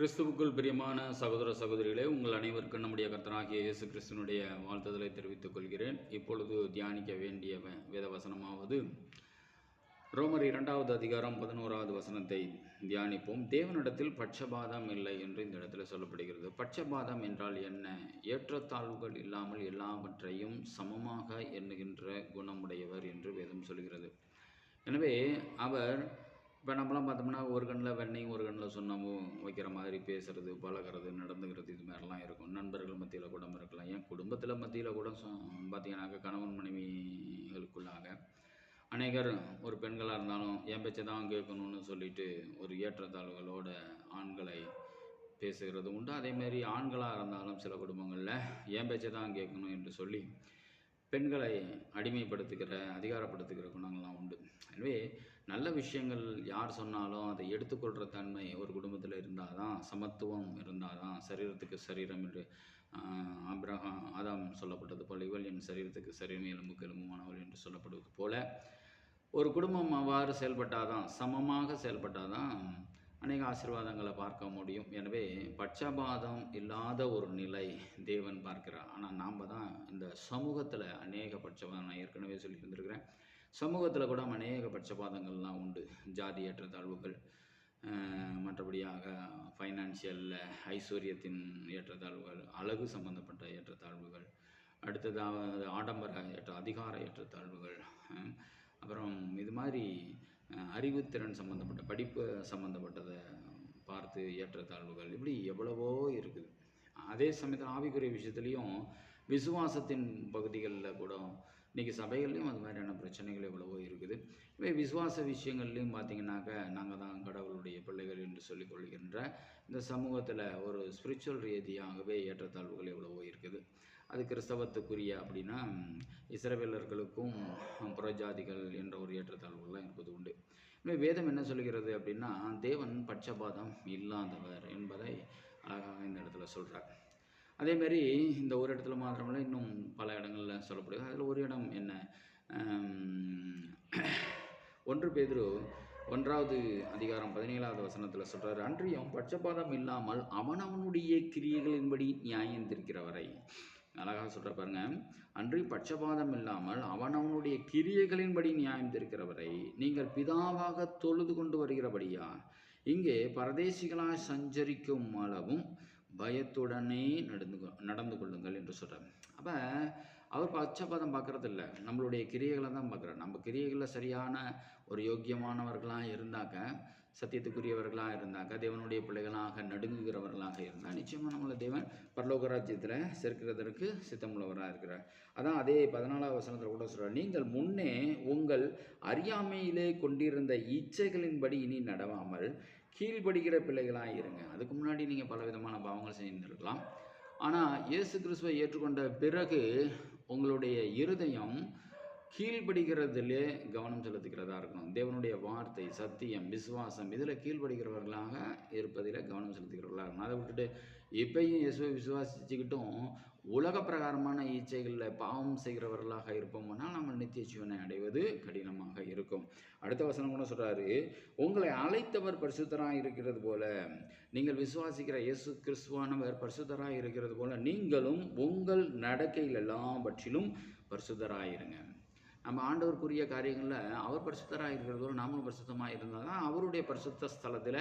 கிறிஸ்துவுக்குள் பிரியமான சகோதர சகோதரிகளே உங்கள் அனைவருக்கும் நம்முடைய கர்த்தனாகிய இயேசு கிறிஸ்துனுடைய வாழ்த்துதலை தெரிவித்துக் கொள்கிறேன். இப்பொழுது தியானிக்க வேண்டிய வேத வசனமாவது ரோமர் இரண்டாவது அதிகாரம் பதினோராவது வசனத்தை தியானிப்போம். தேவனிடத்தில் பட்சபாதம் இல்லை என்று இந்த இடத்துல சொல்லப்படுகிறது. பட்சபாதம் என்றால் என்ன? ஏற்றத்தாழ்வுகள் இல்லாமல் எல்லாவற்றையும் சமமாக எண்ணுகின்ற குணமுடையவர் என்று வேதம் சொல்கிறது. எனவே அவர் இப்போ நம்மளாம் பார்த்தோம்னா ஒரு கண்ணில் வெண்ணையும் ஒரு கண்ணில் சொன்னமும் வைக்கிற மாதிரி பேசுகிறது பழகிறது நடந்துக்கிறது இது மாதிரிலாம் இருக்கும். நண்பர்கள் மத்தியில் கூட இருக்கலாம். ஏன் குடும்பத்தில் மத்தியில் கூட பார்த்தீங்கன்னாக்க கணவன் மனைவிகளுக்குள்ளாக அநேகர் ஒரு பெண்களாக இருந்தாலும் என் பேச்சை தான் கேட்கணும்னு சொல்லிட்டு ஒரு ஏற்றத்தாழ்வுகளோட ஆண்களை பேசுகிறது உண்டு. அதேமாரி ஆண்களாக இருந்தாலும் சில குடும்பங்களில் என் பேச்சை தான் கேட்கணும் என்று சொல்லி பெண்களை அடிமைப்படுத்துகிற அதிகாரப்படுத்துகிற குணங்கள் நல்ல விஷயங்கள் யார் சொன்னாலும் அதை எடுத்துக்கொள்கிற தன்மை ஒரு குடும்பத்தில் இருந்தால் தான் சமத்துவம் இருந்தால் தான் சரீரத்துக்கு சரீரம் என்று ஆஹ், ஆதாம் சொல்லப்பட்டது போல இவள் என் சரீரத்துக்கு சரீரம் எலும்புக்கு எலும்புமானவள் என்று சொல்லப்படுவது போல ஒரு குடும்பம் அவ்வாறு செயல்பட்டால் தான் சமமாக செயல்பட்டால் தான் அநேக ஆசீர்வாதங்களை பார்க்க முடியும். எனவே பட்சபாதம் இல்லாத ஒரு நிலை தேவன் பார்க்கிறார். ஆனால் நாம் தான் இந்த சமூகத்தில் அநேக பட்சபாதம் நான் ஏற்கனவே சொல்லி இருந்திருக்கிறேன் சமூகத்தில் கூட அநேக பட்சபாதங்கள்லாம் உண்டு. ஜாதி ஏற்றத்தாழ்வுகள் மற்றபடியாக ஃபைனான்சியலில் ஐஸ்வர்யத்தின் ஏற்றத்தாழ்வுகள் அழகு சம்பந்தப்பட்ட ஏற்றத்தாழ்வுகள் அடுத்ததாக ஆடம்பர ஏற்ற அதிகார ஏற்றத்தாழ்வுகள் அப்புறம் இது மாதிரி அறிவுத்திறன் சம்மந்தப்பட்ட படிப்பு சம்மந்தப்பட்டதை பார்த்து ஏற்றத்தாழ்வுகள் இப்படி எவ்வளவோ இருக்குது. அதே சமயத்தில் ஆவிக்குரிய விஷயத்துலேயும் விசுவாசத்தின் பகுதிகளில் கூட இன்றைக்கி சபைகள்லையும் அது மாதிரியான பிரச்சனைகள் எவ்வளவோ இருக்குது. இவை விசுவாச விஷயங்கள்லையும் பார்த்தீங்கன்னாக்க நாங்கள் தான் கடவுளுடைய பிள்ளைகள் என்று சொல்லிக்கொள்கின்ற இந்த சமூகத்தில் ஒரு ஸ்பிரிச்சுவல் ரீதியாகவே ஏற்றத்தாழ்வுகள் எவ்வளவோ இருக்குது. அது கிறிஸ்தவத்துக்குரிய அப்படின்னா ம், இஸ்ரவேலர்களுக்கும் புறஜாதிகள் என்ற ஒரு ஏற்றத்தாழ்வுகள்லாம் இருப்பது உண்டு. எனவே வேதம் என்ன சொல்கிறது அப்படின்னா தேவன் பட்சபாதம் இல்லாதவர் என்பதை அழகாக இந்த இடத்துல சொல்கிறார் அதேமாரி இந்த ஒரு இடத்துல மாத்திரமில்ல இன்னும் பல இடங்களில் சொல்லப்படுது. அதில் ஒரு இடம் என்ன? ஒன்று பேதுரு ஒன்றாவது அதிகாரம் பதினேழாவது வசனத்தில் சொல்கிறார் அன்றியும் பட்சபாதம் இல்லாமல் அவனவனுடைய கிரியைகளின்படி நியாயம் தீர்க்கிறவரை. அழகாக சொல்கிற பாருங்க அன்றி பட்சபாதம் இல்லாமல் அவனவனுடைய கிரியைகளின்படி நியாயம் தீர்க்கிறவரை நீங்கள் பிதாவாக தொழுது கொண்டு வருகிறபடியா? இங்கே பரதேசிகளாய் சஞ்சரிக்கும் அளவும் பயத்துடனே நடந்து கொ- நடந்து கொள்ளுங்கள் என்று சொல்கிறார் அப்போ அவர் பச்சைப்பதம் பார்க்கறது நம்மளுடைய கிரியைகளை தான் பார்க்குறார் நம்ம கிரியைகளில் சரியான ஒரு யோக்கியமானவர்களாக இருந்தாக்க சத்தியத்துக்குரியவர்களாக இருந்தாக்க தேவனுடைய பிள்ளைகளாக நடுங்குகிறவர்களாக இருந்தால் நிச்சயமாக நம்மளை தேவன் பரலோக ராஜ்யத்தில் சேர்க்கிறதற்கு சித்தமுள்ளவராக இருக்கிறார். அதான் அதே பதினாலாவது வசனத்தில் கூட சொல்கிறார் நீங்கள் முன்னே உங்கள் அறியாமையிலே கொண்டிருந்த இச்சைகளின்படி இனி நடவாமல் கீழ்ப்படுகிற பிள்ளைகளாக இருங்க. அதுக்கு முன்னாடி நீங்கள் பல விதமான பாவங்கள் செய்திருக்கலாம். ஆனால் இயேசு கிறிஸ்துவை ஏற்றுக்கொண்ட பிறகு உங்களுடைய இருதயம் கீழ்ப்படுகிறதிலே கவனம் செலுத்துகிறதா இருக்கணும். தேவனுடைய வார்த்தை சத்தியம் விசுவாசம் இதில் கீழ்ப்படுகிறவர்களாக இருப்பதில் கவனம் செலுத்துகிறவர்களாக இருக்கணும். அதை விட்டுட்டு இப்பையும் இயேசுவை விசுவாசிச்சுக்கிட்டும் உலக பிரகாரமான இச்சைகளில் பாவம் செய்கிறவர்களாக இருப்போம்னால் நம்ம நித்திய ஜீவனை அடைவது கடினமாக இருக்கும். அடுத்த வசனம் கூட சொல்கிறாரு உங்களை அழைத்தவர் பரிசுத்தராக இருக்கிறது போல நீங்கள் விசுவாசிக்கிற இயேசு கிறிஸ்துவானவர் பரிசுத்தராக இருக்கிறது போல நீங்களும் உங்கள் நடக்கையில் எல்லாம் பற்றிலும் பரிசுத்தராயிருங்க நம்ம ஆண்டவருக்குரிய காரியங்களில் அவர் பரிசுத்தராக இருக்கிறது போல நாமளும் பரிசுத்தமாக இருந்தால் தான் அவருடைய பரிசுத்த ஸ்தலத்தில்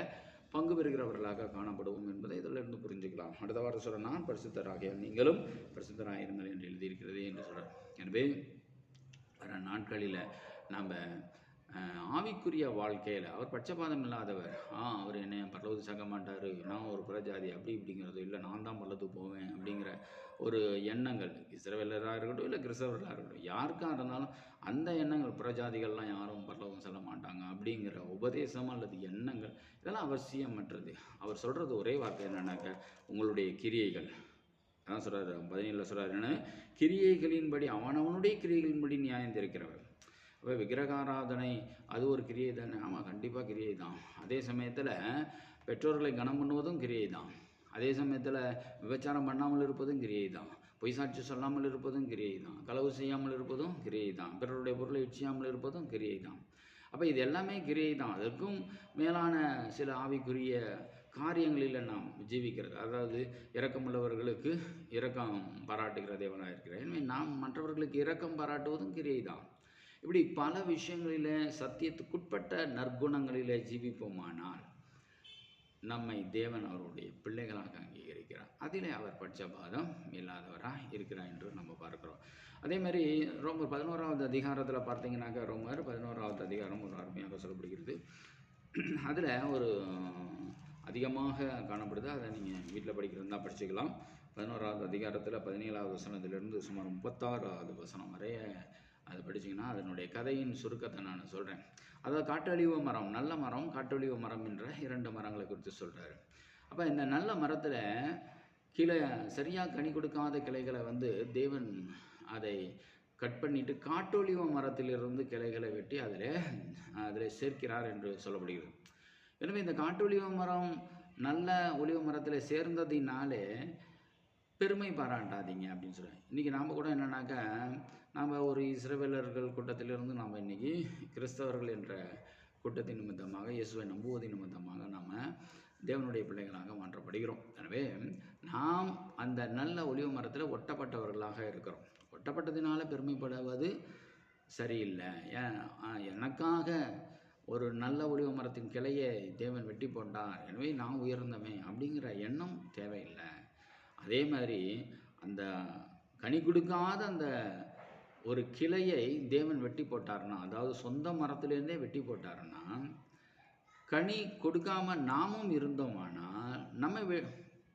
பங்கு பெறுகிறவர்களாக காணப்படுவோம் என்பதை இதிலிருந்து புரிஞ்சுக்கலாம். அடுத்த வாரம் சொல்ல நான் பரிசுத்தராகிய நீங்களும் பரிசுத்தராயிருங்கள் என்று எழுதியிருக்கிறது என்று சொல்கிறேன் எனவே வர நாட்களில் நம்ம ஆவிக்குரிய வாழ்க்கையில் அவர் பட்சபாதம் இல்லாதவர். ஆ அவர் என்னை பரலோது சாக்க மாட்டார். நான் ஒரு புறஜாதி அப்படி இப்படிங்கிறதோ இல்லை. நான் தான் பரலது போவேன் அப்படிங்கிற ஒரு எண்ணங்கள். இஸ்ரவேலராக இருக்கட்டும் இல்லை கிறிஸ்தவர்களாக இருக்கட்டும் யாருக்காக இருந்தாலும் அந்த எண்ணங்கள் புறஜாதிகள்லாம் யாரும் பரலோகம் செல்ல மாட்டாங்க அப்படிங்கிற உபதேசம் அல்லது எண்ணங்கள் இதெல்லாம் அவசியமற்றது. அவர் சொல்கிறது ஒரே வார்த்தை என்னன்னாக்க உங்களுடைய கிரியைகள். அதான் சொல்கிறார் பதினேழில் சொல்கிறார் என்ன கிரியைகளின்படி அவனவனுடைய கிரியைகளின்படி நியாயம் திருக்கிறவர். இப்போ விக்கிரகாராதனை அது ஒரு கிரியை தானே ஆமாம் கண்டிப்பாக கிரியை தான் அதே சமயத்தில் பெற்றோர்களை கனம் பண்ணுவதும் கிரியை தான் அதே சமயத்தில் விபச்சாரம் பண்ணாமல் இருப்பதும் கிரியை தான் பொய் சாட்சி சொல்லாமல் இருப்பதும் கிரியை தான் களவு செய்யாமல் இருப்பதும் கிரியை தான் பிறருடைய பொருளை இச்சியாமல் இருப்பதும் கிரியை தான் அப்போ இது எல்லாமே கிரியை தான் அதற்கும் மேலான சில ஆவிக்குரிய காரியங்களில் நாம் ஜீவிக்கிறது. அதாவது இரக்கமுள்ளவர்களுக்கு இரக்கம் பாராட்டுகிற தேவனாக இருக்கிறேன் எனவே நாம் மற்றவர்களுக்கு இரக்கம் பாராட்டுவதும் கிரியை தான் இப்படி பல விஷயங்களில் சத்தியத்துக்குட்பட்ட நற்குணங்களில் ஜீவிப்போமானால் நம்மை தேவன் அவருடைய பிள்ளைகளாக அங்கீகரிக்கிறார். அதிலே அவர் பட்சபாதம் இல்லாதவராக இருக்கிறார் என்று நம்ம பார்க்குறோம். அதே மாதிரி ரோமர் பதினோராவது அதிகாரத்தில் பார்த்தீங்கன்னாக்கா ரோமர் பதினோராவது அதிகாரம் ஒரு அருமையாக சொல்லப்படுகிறது. அதில் ஒரு அதிகமாக காணப்படுது. அதை நீங்கள் வீட்டில் படிக்கிறதா படிச்சுக்கலாம். பதினோராவது அதிகாரத்தில் பதினேழாவது வசனத்திலிருந்து சுமார் முப்பத்தாறாவது வசனம் வரைய அதை படிச்சிங்கன்னா அதனுடைய கதையின் சுருக்கத்தை நான் சொல்கிறேன் அதாவது காட்டொழிவு மரம் நல்ல மரம் காட்டொழிவு மரம் என்ற இரண்டு மரங்களை குறித்து சொல்கிறாரு அப்போ இந்த நல்ல மரத்தில் கீழே சரியாக கனி கொடுக்காத கிளைகளை வந்து தேவன் அதை கட் பண்ணிட்டு காட்டொழிவு மரத்திலிருந்து கிளைகளை வெட்டி அதில் அதில் சேர்க்கிறார் என்று சொல்லப்படுகிறது. எனவே இந்த காட்டொழிவு மரம் நல்ல ஒளிவு மரத்தில் சேர்ந்ததினாலே பெருமை பாராட்டாதீங்க அப்படின்னு சொல்லுவேன் இன்றைக்கி நாம் கூட என்னன்னாக்கா நாம் ஒரு இஸ்ரவேலர்கள் கூட்டத்திலிருந்து நாம் இன்றைக்கி கிறிஸ்தவர்கள் என்ற கூட்டத்தின் நிமித்தமாக இயேசுவை நம்புவதின் நிமித்தமாக நாம் தேவனுடைய பிள்ளைகளாக மாற்றப்படுகிறோம். எனவே நாம் அந்த நல்ல ஒளிவு மரத்தில் ஒட்டப்பட்டவர்களாக இருக்கிறோம். ஒட்டப்பட்டதினால பெருமைப்படுவது சரியில்லை. ஏன் எனக்காக ஒரு நல்ல ஒளிவு மரத்தின் கிளையை தேவன் வெட்டி போட்டார். எனவே நான் உயர்ந்தமே அப்படிங்கிற எண்ணம் தேவையில்லை. அதே மாதிரி அந்த கனி கொடுக்காத அந்த ஒரு கிளையை தேவன் வெட்டி போட்டாருன்னா அதாவது சொந்த மரத்திலேருந்தே வெட்டி போட்டாருன்னா கனி கொடுக்காம நாமும் இருந்தோமானால் நம்ம வெ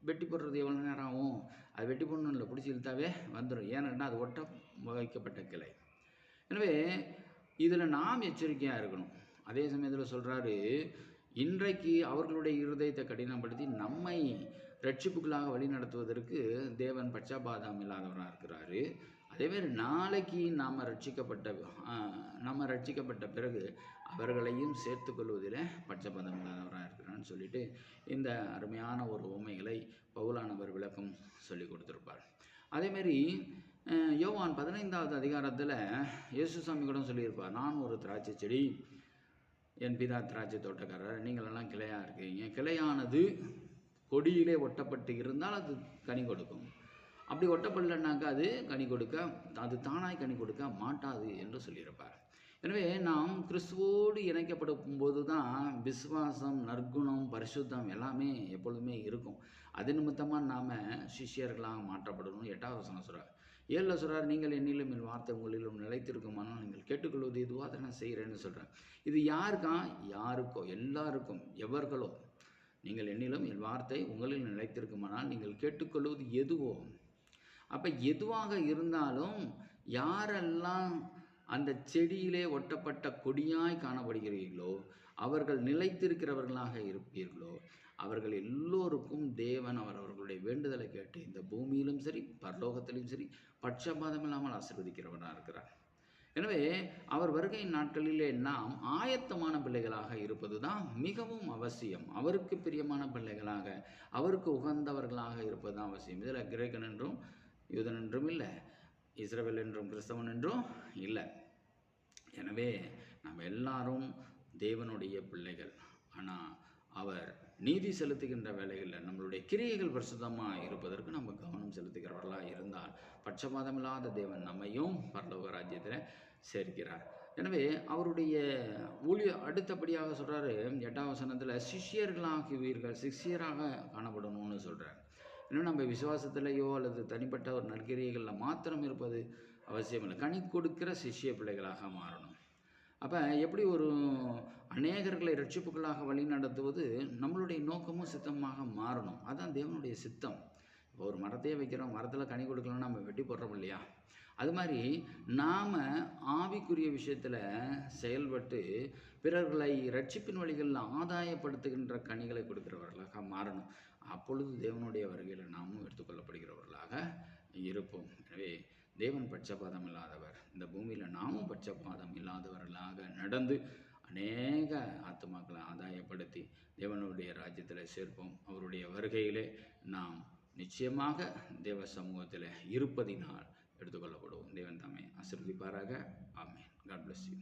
வெட்டி போடுறது எவ்வளோ நேரம் ஆகும்? அது வெட்டி போடணும் இல்லை பிடிச்சி இழுத்தாவே வந்துடும் ஏன்னா அது ஒட்ட வைக்கப்பட்ட கிளை. எனவே இதில் நாம் எச்சரிக்கையாக இருக்கணும். அதே சமயத்தில் சொல்கிறாரு இன்றைக்கு அவர்களுடைய இருதயத்தை கடினப்படுத்தி நம்மை ரட்சிப்புகளாக வழி நடத்துவதற்கு தேவன் பச்சாபாதம் இல்லாதவராக இருக்கிறாரு. அதேமாரி நாளைக்கு நாம் ரட்சிக்கப்பட்ட நம்ம ரட்சிக்கப்பட்ட பிறகு அவர்களையும் சேர்த்துக்கொள்வதில் பட்சபாதம் இல்லாதவராக இருக்கிறான்னு சொல்லிட்டு இந்த அருமையான ஒரு உண்மைகளை பவுலானவர் விளக்கம் சொல்லி கொடுத்துருப்பார். அதேமாரி யோவான் பதினைந்தாவது அதிகாரத்தில் இயேசுசாமி கூட சொல்லியிருப்பார் நான் ஒரு திராட்சை செடி என் பிதா திராட்சை தோட்டக்காரர் நீங்களெல்லாம் கிளையாக இருக்கீங்க. கிளையானது கொடியிலே ஒட்டப்பட்டு இருந்தால் அது கனி கொடுக்கும். அப்படி ஒட்டப்படலைன்னாக்கா அது கனி கொடுக்க அது தானாய் கனி கொடுக்க மாட்டாது என்று சொல்லியிருப்பார். எனவே நாம் கிறிஸ்துவோடு இணைக்கப்படும் போது தான் விசுவாசம் நற்குணம் பரிசுத்தம் எல்லாமே எப்பொழுதுமே இருக்கும். அது நிமித்தமாக நாம் சிஷ்யர்களாக மாற்றப்படணும். எட்டாவது வசனம் சொல்கிறார் ஏழில் சொல்கிறார் நீங்கள் என்னிலும் என் வார்த்தை உங்களிலும் நிலைத்திருக்குமானால் நீங்கள் கேட்டுக்கொள்வது இதுவாக அதை நான் செய்கிறேன்னு சொல்கிறேன் இது யாருக்கா? யாருக்கோ எல்லாருக்கும் எவர்களோ. நீங்கள் என்னிலும் என் வார்த்தை உங்களில் நிலைத்திருக்குமானால் நீங்கள் கேட்டுக்கொள்வது எதுவோ அப்போ எதுவாக இருந்தாலும் யாரெல்லாம் அந்த செடியிலே ஒட்டப்பட்ட கொடியாய் காணப்படுகிறீர்களோ அவர்கள் நிலைத்திருக்கிறவர்களாக இருப்பீர்களோ அவர்கள் எல்லோருக்கும் தேவன் அவர் அவர்களுடைய வேண்டுதலை கேட்டு இந்த பூமியிலும் சரி பரலோகத்திலும் சரி பட்சபாதம் இல்லாமல் ஆசிர்வதிக்கிறவனாக இருக்கிறார். எனவே அவர் வருகை நாட்களிலே நாம் ஆயத்தமான பிள்ளைகளாக இருப்பது தான் மிகவும் அவசியம். அவருக்கு பிரியமான பிள்ளைகளாக அவருக்கு உகந்தவர்களாக இருப்பது தான் அவசியம். இதில் கிரேக்கன் என்றும் யூதன் என்றும் இல்லை இஸ்ரவேல் என்றும் கிறிஸ்தவன் என்றும் இல்லை. எனவே நாம் எல்லாரும் தேவனுடைய பிள்ளைகள். ஆனால் அவர் நீதி செலுத்துகின்ற வேலைகளில் நம்மளுடைய கிரியைகள் பரிசுத்தமாக இருப்பதற்கு நம்ம கவனம் செலுத்துகிறவர்களாக இருந்தால் பட்சபாதமில்லாத தேவன் நம்மையும் பரலோக ராஜ்யத்தில் சேர்க்கிறார். எனவே அவருடைய ஊழிய அடுத்தபடியாக சொல்கிறாரு எட்டாம் வசனத்தில் சிஷ்யர்களாகுவீர்கள் சிஷ்யராக காணப்படணும்னு சொல்கிறார் இன்னும் நம்ம விசுவாசத்திலேயோ அல்லது தனிப்பட்ட ஒரு நற்கிரியைகளில் மாத்திரம் இருப்பது அவசியம் இல்லை. கனி கொடுக்கிற சிஷ்ய பிள்ளைகளாக மாறணும். அப்போ எப்படி ஒரு அநேகர்களை ரட்சிப்புகளாக வழி நடத்துவது நம்மளுடைய நோக்கமும் சித்தமாக மாறணும். அதுதான் தேவனுடைய சித்தம். இப்போ ஒரு மரத்தையே வைக்கிறோம் மரத்தில் கனி கொடுக்கலன்னா நம்ம வெட்டி போடுறோம் இல்லையா? அது மாதிரி நாம் ஆவிக்குரிய விஷயத்தில் செயல்பட்டு பிறர்களை ரட்சிப்பின் வழிகளில் ஆதாயப்படுத்துகின்ற கனிகளை கொடுக்கிறவர்களாக மாறணும். அப்பொழுது தேவனுடைய வருகையில் நாமும் எடுத்துக்கொள்ளப்படுகிறவர்களாக இருப்போம். எனவே தேவன் பட்சபாதம் இல்லாதவர் இந்த பூமியில் நாமும் பட்சபாதம் இல்லாதவர்களாக நடந்து அநேக ஆத்மாக்களை ஆதாயப்படுத்தி தேவனுடைய ராஜ்யத்தில் சேர்ப்போம். அவருடைய வருகையிலே நாம் நிச்சயமாக தேவ சமூகத்தில் இருப்பதினால் எடுத்துக்கொள்ளப்படுவோம். தேவன் தாமே ஆசீர்வதிப்பாராக. ஆமேன். God bless you